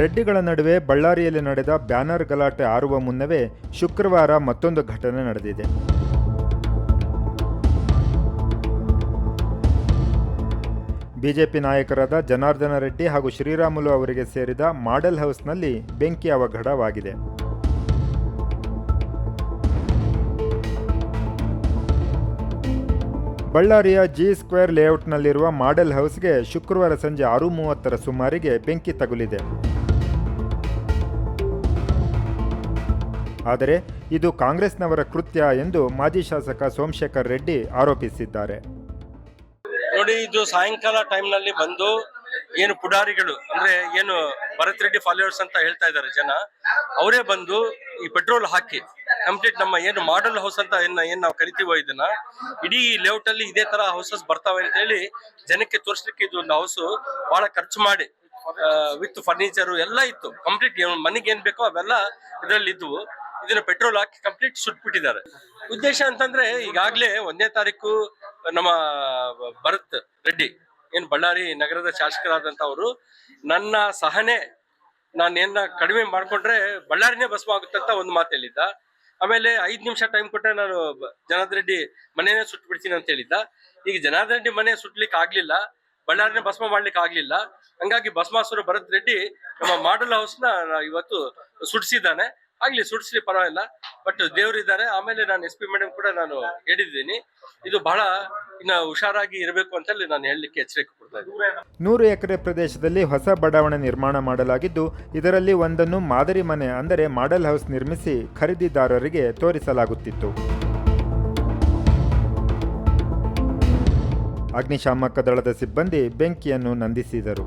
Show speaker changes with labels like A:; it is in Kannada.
A: ರೆಡ್ಡಿಗಳ ನಡುವೆ ಬಳ್ಳಾರಿಯಲ್ಲಿ ನಡೆದ ಬ್ಯಾನರ್ ಗಲಾಟೆ ಆರುವ ಮುನ್ನವೇ ಶುಕ್ರವಾರ ಮತ್ತೊಂದು ಘಟನೆ ನಡೆದಿದೆ. ಬಿಜೆಪಿ ನಾಯಕರಾದ ಜನಾರ್ದನ ರೆಡ್ಡಿ ಹಾಗೂ ಶ್ರೀರಾಮುಲು ಅವರಿಗೆ ಸೇರಿದ ಮಾಡೆಲ್ ಹೌಸ್ನಲ್ಲಿ ಬೆಂಕಿ ಅವಘಡವಾಗಿದೆ. ಬಳ್ಳಾರಿಯ ಜಿ ಸ್ಕ್ವೇರ್ ಲೇಔಟ್ನಲ್ಲಿರುವ ಮಾಡೆಲ್ ಹೌಸ್ಗೆ ಶುಕ್ರವಾರ ಸಂಜೆ ಆರು ಮೂವತ್ತರ ಸುಮಾರಿಗೆ ಬೆಂಕಿ ತಗುಲಿದೆ. ಆದರೆ ಇದು ಕಾಂಗ್ರೆಸ್ನವರ ಕೃತ್ಯ ಎಂದು ಮಾಜಿ ಶಾಸಕ ಸೋಮಶೇಖರ್ ರೆಡ್ಡಿ ಆರೋಪಿಸಿದ್ದಾರೆ.
B: ನೋಡಿ, ಇದು ಸಾಯಂಕಾಲ ಟೈಮ್ನಲ್ಲಿ ಬಂದು ಏನು ಪುಡಾರಿಗಳು, ಅಂದ್ರೆ ಏನು ಭರತ್ ರೆಡ್ಡಿ ಫಾಲೋವರ್ಸ್ ಅಂತ ಹೇಳ್ತಾ ಇದ್ದಾರೆ ಜನ, ಅವರೇ ಬಂದು ಈ ಪೆಟ್ರೋಲ್ ಹಾಕಿ ಕಂಪ್ಲೀಟ್ ನಮ್ಮ ಏನು ಮಾಡಲ್ ಹೌಸ್ ಅಂತ ಏನ್ ಏನ್ ನಾವು ಕರಿತೀವೋ ಇದನ್ನ, ಇಡೀ ಲೇಔಟ್ ಅಲ್ಲಿ ಇದೇ ತರ ಹೌಸಸ್ ಬರ್ತಾವೆ ಅಂತ ಹೇಳಿ ಜನಕ್ಕೆ ತೋರಿಸ್ಲಿಕ್ಕೆ ಇದು ಒಂದು ಹೌಸ್ ಬಹಳ ಖರ್ಚು ಮಾಡಿ ವಿತ್ ಫರ್ನಿಚರ್ ಎಲ್ಲ ಇತ್ತು ಕಂಪ್ಲೀಟ್ ಮನೆಗೆ ಏನ್ ಬೇಕೋ ಅವೆಲ್ಲ ಇದರಲ್ಲಿ ಇದ್ವು ಇದನ್ನ ಪೆಟ್ರೋಲ್ ಹಾಕಿ ಕಂಪ್ಲೀಟ್ ಸುಟ್ಬಿಟ್ಟಿದ್ದಾರೆ. ಉದ್ದೇಶ ಅಂತಂದ್ರೆ ಈಗಾಗ್ಲೇ ಒಂದನೇ ತಾರೀಕು ನಮ್ಮ ಭರತ್ ರೆಡ್ಡಿ, ಏನ್ ಬಳ್ಳಾರಿ ನಗರದ ಶಾಸಕರಾದಂತವರು ನನ್ನ ಸಹನೆ ನಾನು ಏನ ಕಡಿಮೆ ಮಾಡ್ಕೊಂಡ್ರೆ ಬಳ್ಳಾರಿನೇ ಭಸ್ಮ ಆಗುತ್ತೆ ಅಂತ ಒಂದು ಮಾತು ಹೇಳಿದ್ದ. ಆಮೇಲೆ ಐದ್ ನಿಮಿಷ ಟೈಮ್ ಕೊಟ್ಟರೆ ನಾನು ಜನಾರ್ದ ರೆಡ್ಡಿ ಮನೆಯೇ ಸುಟ್ಟು ಬಿಡ್ತೀನಿ ಅಂತ ಹೇಳಿದ್ದ. ಈಗ ಜನಾರ್ದ ರೆಡ್ಡಿ ಮನೆ ಸುಟ್ಲಿಕ್ಕೆ ಆಗ್ಲಿಲ್ಲ, ಬಳ್ಳಾರಿನೇ ಭಸ್ಮ ಮಾಡ್ಲಿಕ್ಕೆ ಆಗ್ಲಿಲ್ಲ. ಹಂಗಾಗಿ ಭಸ್ಮಾಸುರ ಭರತ್ ರೆಡ್ಡಿ ನಮ್ಮ ಮಾಡಲ್ ಹೌಸ್ನ ಇವತ್ತು ಸುಡಿಸಿದ್ದಾನೆ ಆಗ್ಲಿ ಸುಡಿಸ್ಲಿ ಪರವಾಗಿಲ್ಲ ಬಟ್ ದೇವರಿದ್ದಾರೆ ಆಮೇಲೆ ನಾನು ಎಸ್ ಪಿ ಮೇಡಮ್ ಕೂಡ ನಾನು ಹೇಳಿದ್ದೀನಿ. ಇದು ಬಹಳ ಇನ್ನ ಹುಷಾರಾಗಿ ಇರಬೇಕು ಅಂತ ನಾನು ಹೇಳಲಿಕ್ಕೆ ಎಚ್ಚರಿಕೆ ಕೊಡ್ತಾ ಇದ್ದೀನಿ.
A: ನೂರು ಎಕರೆ ಪ್ರದೇಶದಲ್ಲಿ ಹೊಸ ಬಡಾವಣೆ ನಿರ್ಮಾಣ ಮಾಡಲಾಗಿದ್ದು, ಇದರಲ್ಲಿ ಒಂದನ್ನು ಮಾದರಿ ಮನೆ ಅಂದರೆ ಮಾಡೆಲ್ ಹೌಸ್ ನಿರ್ಮಿಸಿ ಖರೀದಿದಾರರಿಗೆ ತೋರಿಸಲಾಗುತ್ತಿತ್ತು. ಅಗ್ನಿಶಾಮಕ ದಳದ ಸಿಬ್ಬಂದಿ ಬೆಂಕಿಯನ್ನು ನಂದಿಸಿದರು.